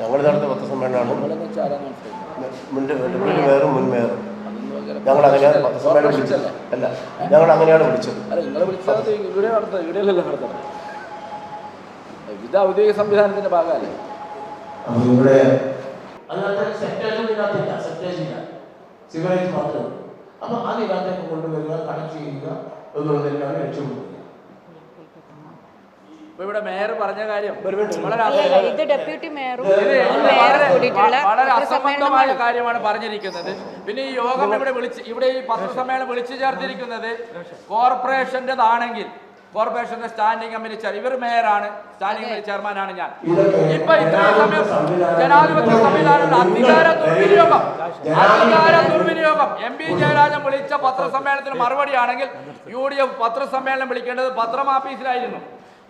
ഞങ്ങൾ നടത്തിയ പത്രസമ്മേളനമാണ്. മുൻമേറും മുൻമേറും മുൻ മേയറും മുൻ മേയറും ഞങ്ങൾ അങ്ങനെയാണ് പത്രസമ്മേളനം വിളിച്ചത്. അല്ല ഞങ്ങൾ അങ്ങനെയാണ് വിളിച്ചത്. ഇത് ഔദ്യോഗിക സംവിധാനത്തിന്റെ ഭാഗമല്ലേ? അപ്പോൾ അത് ഇതിനകത്തേക്ക് കൊണ്ടുവരിക കണക്ട് ചെയ്യുക എന്നുള്ളതിനാണ് തന്നെയാണ് ലക്ഷ്യം കൊടുക്കുന്നത് ഇപ്പൊ ഇവിടെ മേയർ പറഞ്ഞ കാര്യം ഇത് ഡെപ്യൂട്ടി മേയറും വളരെ അസംബന്ധമായ കാര്യമാണ് പറഞ്ഞിരിക്കുന്നത്. പിന്നെ ഈ യോഗം ഇവിടെ വിളിച്ച് ഇവിടെ ഈ പത്രസമ്മേളനം വിളിച്ചു ചേർത്തിരിക്കുന്നത് കോർപ്പറേഷന്റെതാണെങ്കിൽ കോർപ്പറേഷന്റെ സ്റ്റാൻഡിംഗ് കമ്മിറ്റി ചെയർ ഇവർ മേയറാണ് സ്റ്റാൻഡിംഗ് കമ്മിറ്റി ചെയർമാനാണ് ഞാൻ. ഇപ്പൊ ഇത്രയും സമയം ജനാധിപത്യ സംവിധാനം അധികാര ദുർവിനിയോഗം അധികാര ദുർവിനിയോഗം. എം പി ജയരാജൻ വിളിച്ച പത്രസമ്മേളനത്തിന് മറുപടിയാണെങ്കിൽ യു ഡി എഫ് പത്രസമ്മേളനം വിളിക്കേണ്ടത് പത്രമാഫീസിലായിരുന്നു.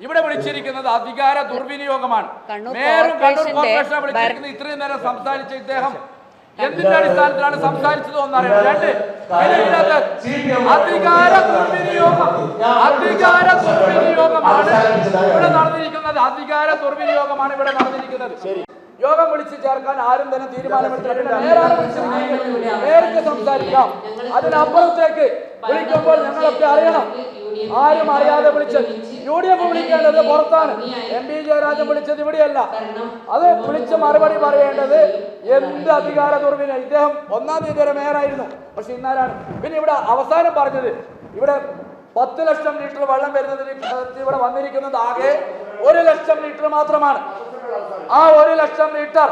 ഇവിടെ വിളിച്ചിരിക്കുന്നത് അധികാര ദുർവിനിയോഗമാണ്. മേയറും കണ്ണൂർ കോർപ്പറേഷനെ വിളിച്ചിരിക്കുന്നത് ഇത്രയും നേരം സംസാരിച്ച ഇദ്ദേഹം എന്തിന്റെ അടിസ്ഥാനത്തിലാണ് സംസാരിച്ചത് ഒന്നറിയാം രണ്ട് അധികാര ദുർവിനിയോഗം അധികാര ദുർവിനിയോഗമാണ് ഇവിടെ നടന്നിരിക്കുന്നത്. അധികാര ദുർവിനിയോഗമാണ് ഇവിടെ നടന്നിരിക്കുന്നത്. യോഗം വിളിച്ചു ചേർക്കാൻ ആരും തന്നെ തീരുമാനമെടുത്തിട്ടില്ല സംസാരിക്കാം. അതിനപ്പുറത്തേക്ക് വിളിക്കുമ്പോൾ ഞങ്ങളൊക്കെ അറിയണം. ആരും അറിയാതെ വിളിച്ചത് യു ഡി എഫ് വിളിക്കേണ്ടത് പുറത്താണ്. എം പി ജയരാജൻ വിളിച്ചത് ഇവിടെയല്ല. അത് വിളിച്ച് മറുപടി പറയേണ്ടത് എന്ത് അധികാര ദുർവിന ഇദ്ദേഹം ഒന്നാം തീയതി വരെ മേയറായിരുന്നു. പക്ഷെ ഇന്നാരാണ്? പിന്നെ ഇവിടെ അവസാനം പറഞ്ഞത് ഇവിടെ പത്ത് ലക്ഷം ലിറ്റർ വെള്ളം വരുന്നതിന് ഇവിടെ വന്നിരിക്കുന്നത് ആകെ ഒരു ലക്ഷം ലിറ്റർ മാത്രമാണ്. ആ ഒരു ലക്ഷം ലിറ്റർ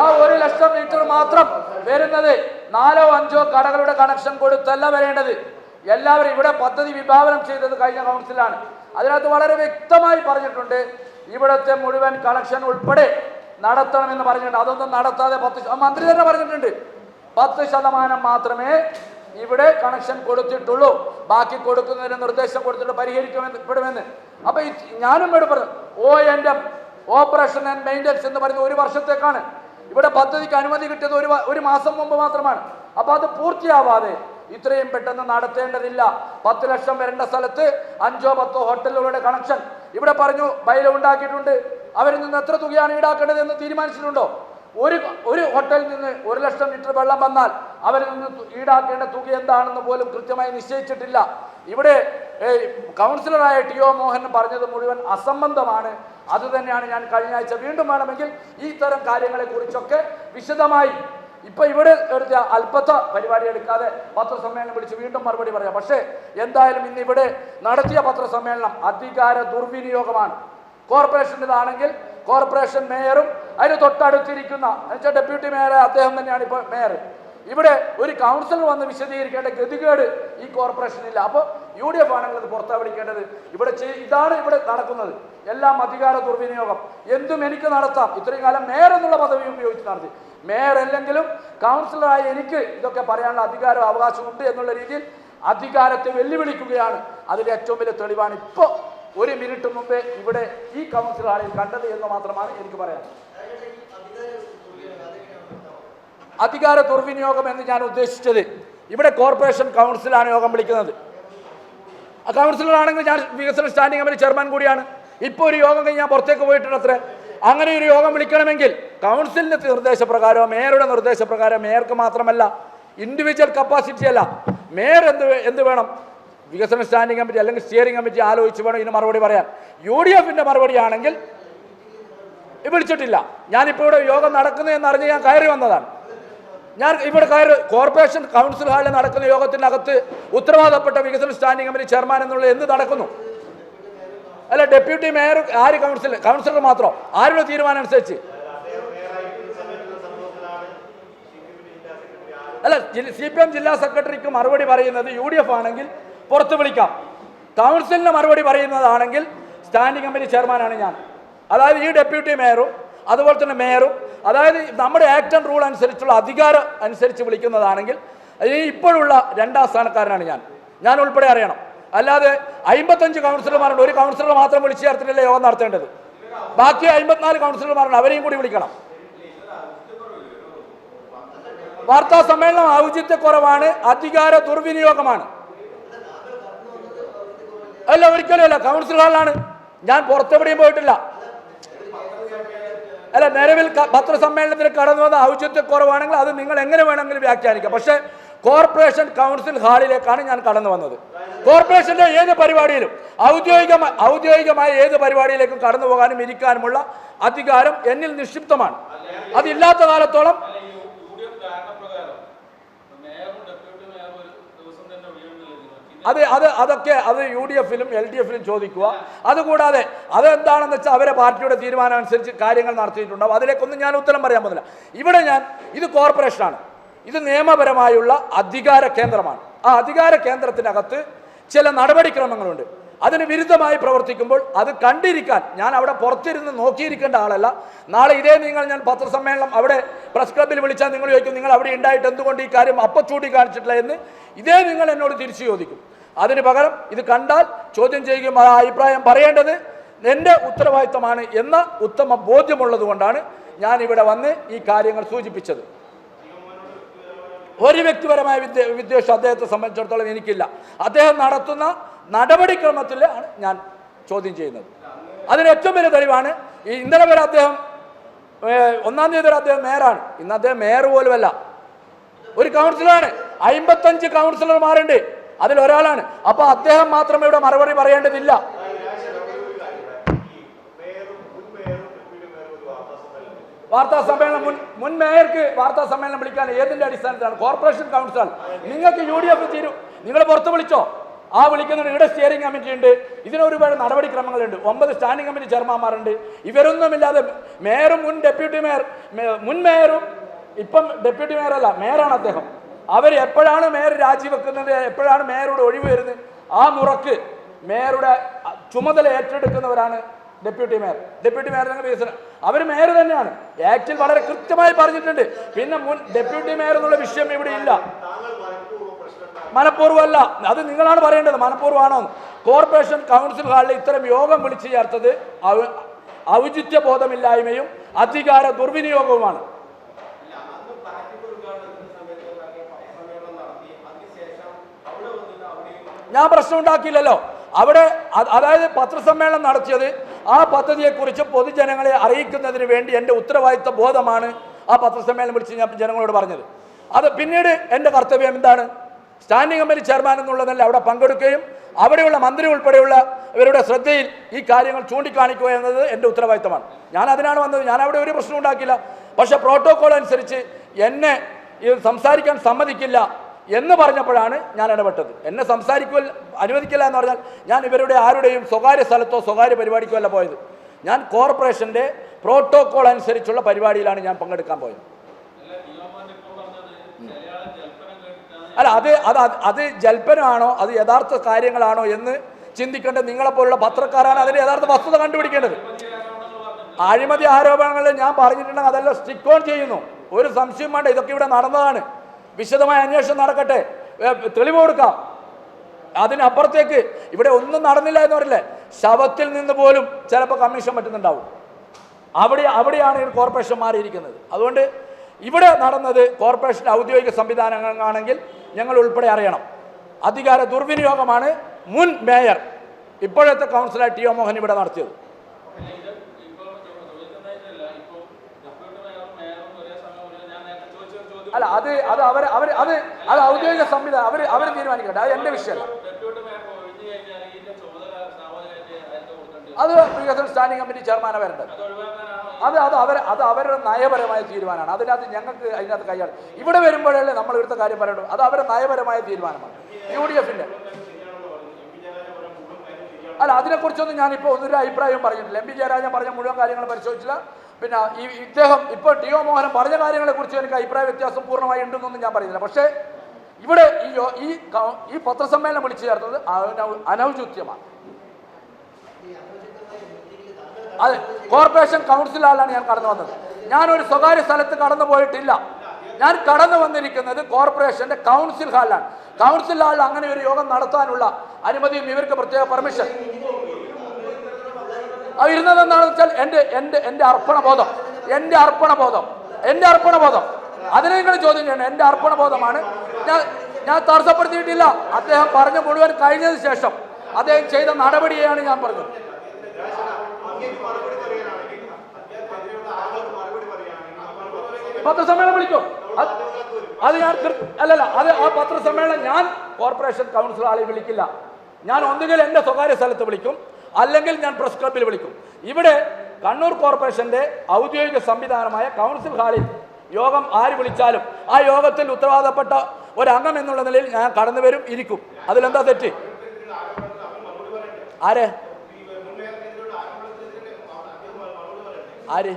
ആ ഒരു ലക്ഷം ലിറ്റർ മാത്രം വരുന്നത് നാലോ അഞ്ചോ കടകളുടെ കണക്ഷൻ കൊടുത്തല്ല വരേണ്ടത്. എല്ലാവരും ഇവിടെ പദ്ധതി വിഭാവനം ചെയ്തത് കഴിഞ്ഞ കൗൺസിലാണ്. അതിനകത്ത് വളരെ വ്യക്തമായി പറഞ്ഞിട്ടുണ്ട് ഇവിടുത്തെ മുഴുവൻ കളക്ഷൻ ഉൾപ്പെടെ നടത്തണമെന്ന് പറഞ്ഞിട്ടുണ്ട്. അതൊന്നും നടത്താതെ പത്ത് മന്ത്രി തന്നെ പറഞ്ഞിട്ടുണ്ട്. പത്ത് ശതമാനം മാത്രമേ ഇവിടെ കണക്ഷൻ കൊടുത്തിട്ടുള്ളൂ. ബാക്കി കൊടുക്കുന്നതിന് നിർദ്ദേശം കൊടുത്തിട്ട് പരിഹരിക്കപ്പെടുമെന്ന് പെടുമെന്ന്. അപ്പൊ ഞാനും ഇവിടെ പറഞ്ഞു ഓ എന്റെ ഓപ്പറേഷൻ ആൻഡ് മെയിന്റനൻസ് എന്ന് പറയുന്നത് ഒരു വർഷത്തേക്കാണ്. ഇവിടെ പദ്ധതിക്ക് അനുമതി കിട്ടിയത് ഒരു ഒരു മാസം മുമ്പ് മാത്രമാണ്. അപ്പൊ അത് പൂർത്തിയാവാതെ ഇത്രയും പെട്ടെന്ന് നടത്തേണ്ടതില്ല. പത്ത് ലക്ഷം വരേണ്ട സ്ഥലത്ത് അഞ്ചോ പത്തോ ഹോട്ടലുകളുടെ കണക്ഷൻ ഇവിടെ പറഞ്ഞു ബൈല ഉണ്ടാക്കിയിട്ടുണ്ട്. അവരിൽ നിന്ന് എത്ര തുകയാണ് ഈടാക്കേണ്ടത് എന്ന് തീരുമാനിച്ചിട്ടുണ്ടോ? ഒരു ഒരു ഹോട്ടലിൽ നിന്ന് ഒരു ലക്ഷം ലിറ്റർ വെള്ളം വന്നാൽ അവരിൽ നിന്ന് ഈടാക്കേണ്ട തുക എന്താണെന്ന് പോലും കൃത്യമായി നിശ്ചയിച്ചിട്ടില്ല. ഇവിടെ കൗൺസിലറായ ടി ഒ മോഹൻ പറഞ്ഞത് മുഴുവൻ അസംബന്ധമാണ്. അതുതന്നെയാണ് ഞാൻ കഴിഞ്ഞ ആഴ്ച വീണ്ടും വേണമെങ്കിൽ ഈ തരം കാര്യങ്ങളെക്കുറിച്ചൊക്കെ വിശദമായി ഇപ്പൊ ഇവിടെ ഒരു അല്പത്ത പരിപാടി എടുക്കാതെ പത്രസമ്മേളനം വിളിച്ച് വീണ്ടും മറുപടി പറയാം. പക്ഷേ എന്തായാലും ഇന്ന് ഇവിടെ നടത്തിയ പത്രസമ്മേളനം അധികാര ദുർവിനിയോഗമാണ്. കോർപ്പറേഷന്റെതാണെങ്കിൽ കോർപ്പറേഷൻ മേയറും അതിന് തൊട്ടടുത്തിരിക്കുന്ന എന്നുവെച്ചാൽ ഡെപ്യൂട്ടി മേയർ അദ്ദേഹം തന്നെയാണ് ഇപ്പോൾ മേയർ ഇവിടെ ഒരു കൗൺസിലർ വന്ന് വിശദീകരിക്കേണ്ട ഗതികേട് ഈ കോർപ്പറേഷനില്ല അപ്പോൾ യു ഡി എഫ് ആണെങ്കിൽ അത് പുറത്താ വിളിക്കേണ്ടത് ഇവിടെ ഇതാണ് ഇവിടെ നടക്കുന്നത്. എല്ലാം അധികാര ദുർവിനിയോഗം. എന്തും എനിക്ക് നടത്താം. ഇത്രയും കാലം മേയർ എന്നുള്ള പദവി ഉപയോഗിച്ച് നടത്തി. മേയർ അല്ലെങ്കിലും കൗൺസിലറായ എനിക്ക് ഇതൊക്കെ പറയാനുള്ള അധികാരം അവകാശമുണ്ട് എന്നുള്ള രീതിയിൽ അധികാരത്തെ വെല്ലുവിളിക്കുകയാണ്. അതിന്റെ ഏറ്റവും വലിയ തെളിവാണ് ഇപ്പോൾ ഒരു മിനിറ്റ് മുമ്പേ ഇവിടെ ഈ കൗൺസിലറായി കണ്ടത് എന്ന് മാത്രമാണ് എനിക്ക് പറയാൻ അധികാര ദുർവിനിയോഗം എന്ന് ഞാൻ ഉദ്ദേശിച്ചത് ഇവിടെ കോർപ്പറേഷൻ കൗൺസിലാണ് യോഗം വിളിക്കുന്നത്. ആ കൗൺസിലറാണെങ്കിൽ ഞാൻ വികസന സ്റ്റാൻഡിംഗ് കമ്മിറ്റി ചെയർമാൻ കൂടിയാണ്. ഇപ്പോൾ ഒരു യോഗം കഴിഞ്ഞ് ഞാൻ പുറത്തേക്ക് പോയിട്ടുണ്ട് അങ്ങനെ ഒരു യോഗം വിളിക്കണമെങ്കിൽ കൗൺസിലിന്റെ നിർദ്ദേശപ്രകാരം മേയറുടെ നിർദ്ദേശപ്രകാരം മേയർക്ക് മാത്രമല്ല ഇൻഡിവിജ്വൽ കപ്പാസിറ്റി അല്ല. മേയർ എന്ത് എന്ത് വേണം? വികസന സ്റ്റാൻഡിംഗ് കമ്മിറ്റി അല്ലെങ്കിൽ സ്റ്റിയറിംഗ് കമ്മിറ്റി ആലോചിച്ച് വേണം ഇതിന് മറുപടി പറയാൻ. യു ഡി എഫിന്റെ മറുപടി ആണെങ്കിൽ വിളിച്ചിട്ടില്ല. ഞാനിപ്പോൾ ഇവിടെ യോഗം നടക്കുന്നതെന്ന് അറിഞ്ഞ് ഞാൻ കയറി വന്നതാണ്. ഞാൻ ഇവിടെ കയറി കോർപ്പറേഷൻ കൗൺസിൽ ഹാളിൽ നടക്കുന്ന യോഗത്തിനകത്ത് ഉത്തരവാദപ്പെട്ട വികസന സ്റ്റാൻഡിംഗ് കമ്മിറ്റി ചെയർമാൻ എന്നുള്ള എന്ത് നടക്കുന്നു? അല്ല ഡെപ്യൂട്ടി മേയർ ആര് കൗൺസിൽ കൗൺസിലർ മാത്രം? ആരുടെ തീരുമാനം അനുസരിച്ച്? അല്ല സി പി എം ജില്ലാ സെക്രട്ടറിക്ക് മറുപടി പറയുന്നത് യു ഡി എഫ് ആണെങ്കിൽ പുറത്ത് വിളിക്കാം. കൗൺസിലിന് മറുപടി പറയുന്നതാണെങ്കിൽ സ്റ്റാൻഡിംഗ് കമ്മിറ്റി ചെയർമാനാണ് ഞാൻ. അതായത് ഈ ഡെപ്യൂട്ടി മേയറും അതുപോലെ തന്നെ മേയറും. അതായത് നമ്മുടെ ആക്ട് ആൻഡ് റൂൾ അനുസരിച്ചുള്ള അധികാരം അനുസരിച്ച് വിളിക്കുന്നതാണെങ്കിൽ ഇപ്പോഴുള്ള രണ്ടാം സ്ഥാനക്കാരനാണ് ഞാൻ. ഞാൻ ഉൾപ്പെടെ അറിയണം. അല്ലാതെ അമ്പത്തഞ്ച് കൗൺസിലർമാരുണ്ട് ഒരു കൗൺസിലർ മാത്രം വിളിച്ചു ചേർത്തിട്ടല്ലേ യോഗം നടത്തേണ്ടത്? ബാക്കി അമ്പത്തിനാല് കൗൺസിലർമാരുണ്ട് അവരെയും കൂടി വിളിക്കണം. വാർത്താ സമ്മേളനം ഔചിത്യക്കുറവാണ്. അധികാര ദുർവിനിയോഗമാണ്. അല്ല ഒരിക്കലും അല്ല. കൗൺസിൽ ഹാളിലാണ് ഞാൻ പുറത്തെവിടെയും പോയിട്ടില്ല. അല്ല നിലവിൽ പത്രസമ്മേളനത്തിന് കടന്നു വന്ന ഔചിത്യക്കുറവാണെങ്കിൽ അത് നിങ്ങൾ എങ്ങനെ വേണമെങ്കിലും വ്യാഖ്യാനിക്കാം. പക്ഷേ കോർപ്പറേഷൻ കൗൺസിൽ ഹാളിലേക്കാണ് ഞാൻ കടന്നു വന്നത്. കോർപ്പറേഷന്റെ ഏത് പരിപാടിയിലും ഔദ്യോഗികമായി ഔദ്യോഗികമായ ഏത് പരിപാടിയിലേക്കും കടന്നു പോകാനും ഇരിക്കാനുമുള്ള അധികാരം എന്നിൽ നിക്ഷിപ്തമാണ്. അതില്ലാത്ത കാലത്തോളം അത് അത് അതൊക്കെ അത് യു ഡി എഫിലും എൽ ഡി എഫിലും ചോദിക്കുക. അതുകൂടാതെ അതെന്താണെന്ന് വെച്ചാൽ അവരെ പാർട്ടിയുടെ തീരുമാനം അനുസരിച്ച് കാര്യങ്ങൾ നടത്തിയിട്ടുണ്ടാവും. അതിലേക്കൊന്നും ഞാൻ ഉത്തരം പറയാൻ പോകുന്നില്ല. ഇവിടെ ഞാൻ ഇത് കോർപ്പറേഷനാണ്. ഇത് നിയമപരമായുള്ള അധികാര കേന്ദ്രമാണ്. ആ അധികാര കേന്ദ്രത്തിനകത്ത് ചില നടപടിക്രമങ്ങളുണ്ട്. അതിന് വിരുദ്ധമായി പ്രവർത്തിക്കുമ്പോൾ അത് കണ്ടിരിക്കാൻ ഞാൻ അവിടെ പുറത്തിരുന്ന് നോക്കിയിരിക്കേണ്ട ആളല്ല. നാളെ ഇതേ നിങ്ങൾ ഞാൻ പത്രസമ്മേളനം അവിടെ പ്രസ് ക്ലബിൽ വിളിച്ചാൽ നിങ്ങൾ ചോദിക്കും നിങ്ങൾ അവിടെ ഉണ്ടായിട്ട് എന്തുകൊണ്ട് ഈ കാര്യം അപ്പം ചൂണ്ടിക്കാണിച്ചിട്ടില്ല എന്ന് ഇതേ നിങ്ങൾ എന്നോട് തിരിച്ചു ചോദിക്കും. അതിന് പകരം ഇത് കണ്ടാൽ ചോദ്യം ചെയ്യുകയും ആ അഭിപ്രായം പറയേണ്ടത് എന്റെ ഉത്തരവാദിത്തമാണ് എന്ന ഉത്തമ ബോധ്യമുള്ളത് കൊണ്ടാണ് ഞാൻ ഇവിടെ വന്ന് ഈ കാര്യങ്ങൾ സൂചിപ്പിച്ചത്. ഒരു വ്യക്തിപരമായ വിദ്യ വിദ്വേഷം അദ്ദേഹത്തെ സംബന്ധിച്ചിടത്തോളം എനിക്കില്ല. അദ്ദേഹം നടത്തുന്ന നടപടിക്രമത്തിലാണ് ഞാൻ ചോദ്യം ചെയ്യുന്നത്. അതിന് ഏറ്റവും വലിയ തെളിവാണ് ഈ ഇന്നലെ വരെ അദ്ദേഹം ഒന്നാം തീയതി വരെ അദ്ദേഹം മേയറാണ്. ഇന്ന് അദ്ദേഹം മേയർ പോലുമല്ല. ഒരു കൗൺസിലറാണ്. അമ്പത്തഞ്ച് കൗൺസിലർമാരുണ്ട്. അതിൽ ഒരാളാണ്. അപ്പൊ അദ്ദേഹം മാത്രം ഇവിടെ മറുപടി പറയേണ്ടതില്ല. വാർത്താ സമ്മേളനം മുൻ മുൻ മേയർക്ക് വാർത്താ സമ്മേളനം വിളിക്കാൻ ഏതിന്റെ അടിസ്ഥാനത്തിലാണ്? കോർപ്പറേഷൻ കൗൺസിൽ നിങ്ങൾക്ക് യു ഡി എഫ് തീരു. നിങ്ങൾ പുറത്ത് വിളിച്ചോ? ആ വിളിക്കുന്ന ഇവിടെ സ്റ്റിയറിംഗ് കമ്മിറ്റി ഉണ്ട്. ഇതിന് ഒരുപാട് നടപടിക്രമങ്ങളുണ്ട്. ഒമ്പത് സ്റ്റാൻഡിംഗ് കമ്മിറ്റി ചെയർമാന്മാരുണ്ട് ഇവരൊന്നുമില്ലാതെ മേയറും മുൻ ഡെപ്യൂട്ടി മേയർ മുൻ മേയറും ഇപ്പം ഡെപ്യൂട്ടി മേയർ അല്ല മേയറാണ് അദ്ദേഹം. അവർ എപ്പോഴാണ് മേയർ രാജിവെക്കുന്നത്? എപ്പോഴാണ് മേയറുടെ ഒഴിവ് വരുന്നത്? ആ മുറക്ക് മേയറുടെ ചുമതല ഏറ്റെടുക്കുന്നവരാണ് ഡെപ്യൂട്ടി മേയർ. ഡെപ്യൂട്ടി മേയർ തന്നെ വികസനം. അവർ മേയർ തന്നെയാണ്. ആക്ടിൽ വളരെ കൃത്യമായി പറഞ്ഞിട്ടുണ്ട്. പിന്നെ മുൻ ഡെപ്യൂട്ടി മേയർ എന്നുള്ള വിഷയം ഇവിടെ ഇല്ല. മനഃപൂർവമല്ല. അത് നിങ്ങളാണ് പറയേണ്ടത്. മനഃപൂർവമാണോ കോർപ്പറേഷൻ കൗൺസിൽ ഹാളിൽ ഇത്തരം യോഗം വിളിച്ചു ചേർത്തത് ഔചിത്യ ബോധമില്ലായ്മയും അധികാര ദുർവിനിയോഗവുമാണ്. ഞാൻ പ്രശ്നം ഉണ്ടാക്കിയില്ലല്ലോ അവിടെ അതായത് പത്രസമ്മേളനം നടത്തിയത് ആ പദ്ധതിയെക്കുറിച്ച് പൊതുജനങ്ങളെ അറിയിക്കുന്നതിന് വേണ്ടി എന്റെ ഉത്തരവാദിത്ത ബോധമാണ് ആ പത്രസമ്മേളനം വിളിച്ച് ഞാൻ ജനങ്ങളോട് പറഞ്ഞത്. അത് പിന്നീട് എന്റെ കർത്തവ്യം എന്താണ്? സ്റ്റാൻഡിംഗ് കമ്മിറ്റി ചെയർമാൻ എന്നുള്ളതല്ല അവിടെ പങ്കെടുക്കുകയും അവിടെയുള്ള മന്ത്രി ഉൾപ്പെടെയുള്ള ഇവരുടെ ശ്രദ്ധയിൽ ഈ കാര്യങ്ങൾ ചൂണ്ടിക്കാണിക്കുക എന്നത് എന്റെ ഉത്തരവാദിത്തമാണ് ഞാൻ അതിനാണ് വന്നത്. ഞാൻ അവിടെ ഒരു പ്രശ്നം ഉണ്ടാക്കില്ല പക്ഷേ പ്രോട്ടോകോൾ അനുസരിച്ച് എന്നെ സംസാരിക്കാൻ സമ്മതിക്കില്ല. എന്ന് പറഞ്ഞപ്പോഴാണ് ഞാൻ ഇടപെട്ടത്. എന്നെ സംസാരിക്കുവൽ അനുവദിക്കില്ല എന്ന് പറഞ്ഞാൽ ഞാൻ ഇവരുടെ ആരുടെയും സ്വകാര്യ സ്ഥലത്തോ സ്വകാര്യ പരിപാടിക്കോ അല്ല പോയത്. ഞാൻ കോർപ്പറേഷന്റെ പ്രോട്ടോകോൾ അനുസരിച്ചുള്ള പരിപാടിയിലാണ് ഞാൻ പങ്കെടുക്കാൻ പോയത്. അല്ല അത് അത് അത് ജൽപ്പനമാണോ അത് യഥാർത്ഥ കാര്യങ്ങളാണോ എന്ന് ചിന്തിക്കേണ്ടത് നിങ്ങളെപ്പോലുള്ള പത്രക്കാരാണ് അതിന്റെ യഥാർത്ഥ വസ്തുത കണ്ടുപിടിക്കേണ്ടത്. അഴിമതി ആരോപണങ്ങൾ ഞാൻ പറഞ്ഞിട്ടുണ്ടെങ്കിൽ അതെല്ലാം സ്റ്റിക്ക് ഓൺ ചെയ്യുന്നു. ഒരു സംശയം വേണ്ട ഇതൊക്കെ ഇവിടെ നടന്നതാണ്. വിശദമായ അന്വേഷണം നടക്കട്ടെ. തെളിവ് കൊടുക്കാം. അതിനപ്പുറത്തേക്ക് ഇവിടെ ഒന്നും നടന്നില്ല എന്ന് പറയില്ലേ? ശവത്തിൽ നിന്ന് പോലും ചിലപ്പോൾ കമ്മീഷൻ പറ്റുന്നുണ്ടാവും. അവിടെ അവിടെയാണ് ഈ കോർപ്പറേഷൻ മാറിയിരിക്കുന്നത്. അതുകൊണ്ട് ഇവിടെ നടന്നത് കോർപ്പറേഷന്റെ ഔദ്യോഗിക സംവിധാനങ്ങളാണെങ്കിൽ ഞങ്ങൾ ഉൾപ്പെടെ അറിയണം. അധികാര ദുർവിനിയോഗമാണ് മുൻ മേയർ ഇപ്പോഴത്തെ കൗൺസിലർ ടി ഒ മോഹൻ ഇവിടെ നടത്തിയത്. അല്ല അത് അത് അവർ അവർ അത് അത് ഔദ്യോഗിക സംവിധാനം അവർ അവർ തീരുമാനിക്കട്ടെ അത് എന്റെ വിഷയമല്ല. അത് വികസന സ്റ്റാൻഡിംഗ് കമ്മിറ്റി ചെയർമാനാണ് വരേണ്ടത്. അത് അത് അവർ അത് അവരുടെ നയപരമായ തീരുമാനമാണ്. അതിനകത്ത് ഞങ്ങൾക്ക് അതിനകത്ത് കൈയാണ് ഇവിടെ വരുമ്പോഴല്ലേ നമ്മൾ ഇവിടുത്തെ കാര്യം പറയുള്ളൂ അത് അവരുടെ നയപരമായ തീരുമാനമാണ്. യു ഡി എഫിന്റെ അല്ല അതിനെക്കുറിച്ചൊന്നും ഞാനിപ്പോൾ ഒന്നൊരു അഭിപ്രായവും പറഞ്ഞിട്ടില്ല. എം പി ജയരാജൻ പറഞ്ഞ മുഴുവൻ കാര്യങ്ങൾ പരിശോധിച്ചില്ല. പിന്നെ ഈ ഇദ്ദേഹം ഇപ്പോൾ ടി ഒ മോഹൻ പറഞ്ഞ കാര്യങ്ങളെക്കുറിച്ച് എനിക്ക് അഭിപ്രായ വ്യത്യാസം പൂർണമായി ഉണ്ടെന്നൊന്നും ഞാൻ പറയുന്നില്ല. പക്ഷേ ഇവിടെ ഈ ഈ ഈ പത്രസമ്മേളനം വിളിച്ചു ചേർത്തത് അനൗ- അനൗചിത്യമാണ് അതെ കോർപ്പറേഷൻ കൗൺസിലാണ് ഞാൻ കടന്നു വന്നത്. ഞാനൊരു സ്വകാര്യ സ്ഥലത്ത് കടന്നു പോയിട്ടില്ല. ഞാൻ കടന്നു വന്നിരിക്കുന്നത് കോർപ്പറേഷന്റെ കൗൺസിൽ ഹാളിലാണ്. കൗൺസിൽ ഹാളിൽ അങ്ങനെ ഒരു യോഗം നടത്താനുള്ള അനുമതിയും ഇവർക്ക് പ്രത്യേക പെർമിഷൻ. അത് ഇരുന്നത് എന്താണെന്ന് വെച്ചാൽ എന്റെ എന്റെ എന്റെ എന്റെ എന്റെ എന്റെ അർപ്പണബോധം എന്റെ എന്റെ എന്റെ അർപ്പണബോധം. അതിനെ നിങ്ങൾ ചോദ്യം ചെയ്യണം. എന്റെ അർപ്പണബോധമാണ്. ഞാൻ ഞാൻ തടസ്സപ്പെടുത്തിയിട്ടില്ല. അദ്ദേഹം പറഞ്ഞു മുഴുവൻ കഴിഞ്ഞതിന് ശേഷം അദ്ദേഹം ചെയ്ത നടപടിയെയാണ് ഞാൻ പറഞ്ഞത്. പത്രസമ്മേളനം വിളിക്കും. അത് ഞാൻ അല്ലല്ല അത് ആ പത്രസമ്മേളനം ഞാൻ കോർപ്പറേഷൻ കൗൺസിൽ ആളെ വിളിക്കില്ല. ഞാൻ ഒന്നുകിൽ എന്റെ സ്വകാര്യ സ്ഥലത്ത് വിളിക്കും. അല്ലെങ്കിൽ ഞാൻ പ്രസ് ക്ലബിൽ വിളിക്കും. ഇവിടെ കണ്ണൂർ കോർപ്പറേഷന്റെ ഔദ്യോഗിക സംവിധാനമായ കൗൺസിൽ ഹാളിൽ യോഗം ആര് വിളിച്ചാലും ആ യോഗത്തിൽ ഉത്തരവാദപ്പെട്ട ഒരംഗം എന്നുള്ള നിലയിൽ ഞാൻ കടന്നു വരും ഇരിക്കും. അതിലെന്താ തെറ്റ്? ആര്? ആര്?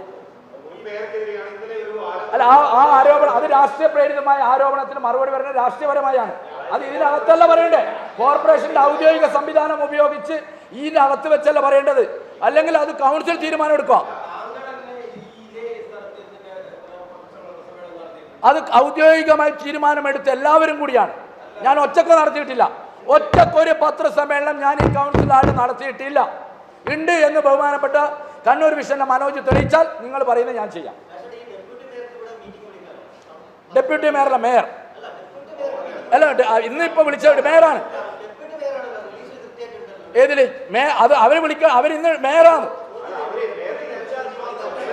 അല്ല ആ ആ ആരോപണം അത് രാഷ്ട്രീയ പ്രേരിതമായ ആരോപണത്തിന് മറുപടി പറയുന്നത് രാഷ്ട്രീയപരമായാണ്. അത് ഇതിനകത്തല്ല പറയണ്ടേ? കോർപ്പറേഷന്റെ ഔദ്യോഗിക സംവിധാനം ഉപയോഗിച്ച് ഇതിനകത്ത് വെച്ചല്ല പറയേണ്ടത്. അല്ലെങ്കിൽ അത് കൗൺസിൽ തീരുമാനം എടുക്കുക അത് ഔദ്യോഗികമായി തീരുമാനമെടുത്ത് എല്ലാവരും കൂടിയാണ്. ഞാൻ ഒറ്റയ്ക്ക് നടത്തിയിട്ടില്ല. ഒറ്റക്കൊരു പത്രസമ്മേളനം ഞാൻ ഈ കൗൺസിലായിട്ട് നടത്തിയിട്ടില്ല. ഉണ്ട് എന്ന് ബഹുമാനപ്പെട്ട കണ്ണൂർ വിഷന്റെ മനോജ് തെളിയിച്ചാൽ നിങ്ങൾ പറയുന്നത് ഞാൻ ചെയ്യാം. ഡെപ്യൂട്ടി മേയറല്ല മേയർ. അല്ല ഇന്നിപ്പോ വിളിച്ച മേയറാണ്. ഏതിൽ? മേ അത് അവർ വിളിക്ക അവരിന്ന് മേയറാണ്.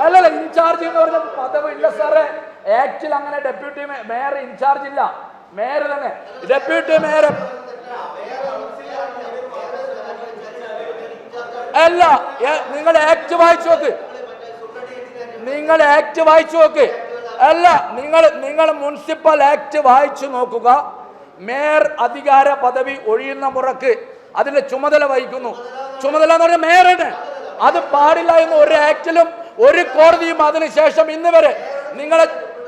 അല്ലല്ല ഇൻചാർജ് എന്ന് പറഞ്ഞ പദവി ഇല്ല സാറേ ആക്ച്വൽ അങ്ങനെ ഡെപ്യൂട്ടി മേയർ ഇൻചാർജ് ഇല്ല. മേയർ തന്നെ. Deputy mayor. അല്ല നിങ്ങൾ ആക്ട് വായിച്ചു നോക്ക്. നിങ്ങൾ ആക്ട് വായിച്ചു നോക്ക്. അല്ല നിങ്ങൾ നിങ്ങൾ മുനിസിപ്പൽ ആക്ട് വായിച്ചു നോക്കുക. മേയർ അധികാര പദവി ഒഴിയുന്ന മുറക്ക് അതിന്റെ ചുമതല വഹിക്കുന്നു. ചുമതല എന്ന് പറഞ്ഞാൽ മേയറാണ് അത് പാടില്ല എന്ന് ഒരു ആക്ടിലും ഒരു കോടതിയും അതിനുശേഷം ഇന്ന് വരെ നിങ്ങളെ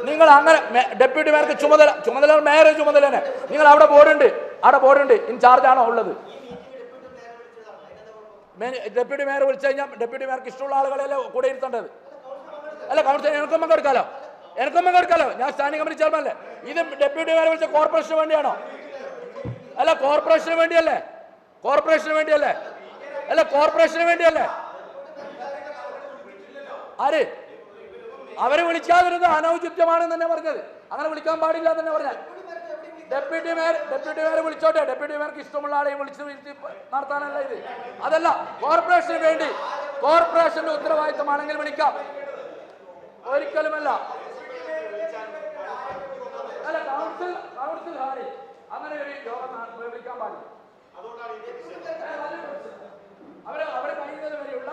നിങ്ങൾ അങ്ങനെ ഡെപ്യൂട്ടി മേയർക്ക് ചുമതല ചുമതല മേയർ ചുമതലയാണ് നിങ്ങൾ അവിടെ ബോർഡുണ്ട്. അവിടെ ബോർഡുണ്ട്. ഇൻചാർജ് ആണോ ഉള്ളത്? ഡെപ്യൂട്ടി മേയർ വിളിച്ചു കഴിഞ്ഞാൽ ഡെപ്യൂട്ടി മേയർക്ക് ഇഷ്ടമുള്ള ആളുകളെല്ലാം കൂടെ ഇരുത്തേണ്ടത്? അല്ല കൗൺസിൽ എനിക്കും പങ്കെടുക്കാലോ എനിക്കും പങ്കെടുക്കാലോ ഞാൻ സ്റ്റാൻഡിംഗ് കമ്മിറ്റി ചെയർമാൻ ഇത് ഡെപ്യൂട്ടി മേയർ വിളിച്ച കോർപ്പറേഷന് വേണ്ടിയാണോ? അല്ല കോർപ്പറേഷന് വേണ്ടിയല്ലേ? കോർപ്പറേഷന് വേണ്ടിയല്ലേ? അല്ല കോർപ്പറേഷന് വേണ്ടിയല്ലേ? ആര്? അവരെ വിളിക്കാതിരുന്നത് അനൗചിത്യമാണെന്ന് തന്നെ പറഞ്ഞത്. അങ്ങനെ വിളിക്കാൻ പാടില്ല തന്നെ പറഞ്ഞാൽ ഡെപ്യൂട്ടി മേയർ ഡെപ്യൂട്ടി മേയർ വിളിച്ചോട്ടെ. ഡെപ്യൂട്ടി മേയർക്ക് ഇഷ്ടമുള്ള ആളെയും വിളിച്ച് വിളിച്ച് നടത്താനല്ല ഇത്. അതല്ല കോർപ്പറേഷന് വേണ്ടി കോർപ്പറേഷന്റെ ഉത്തരവാദിത്തമാണെങ്കിൽ വിളിക്കാം. ഒരിക്കലുമല്ല. അല്ല കൗൺസിൽ കൗൺസിൽ ഹാളിൽ അങ്ങനെ ഒരു യോഗം വിളിക്കാൻ പാടില്ല. അതുകൊണ്ടാണ് അവരെ അവരെ കഴിയുന്നത് വരെയുള്ള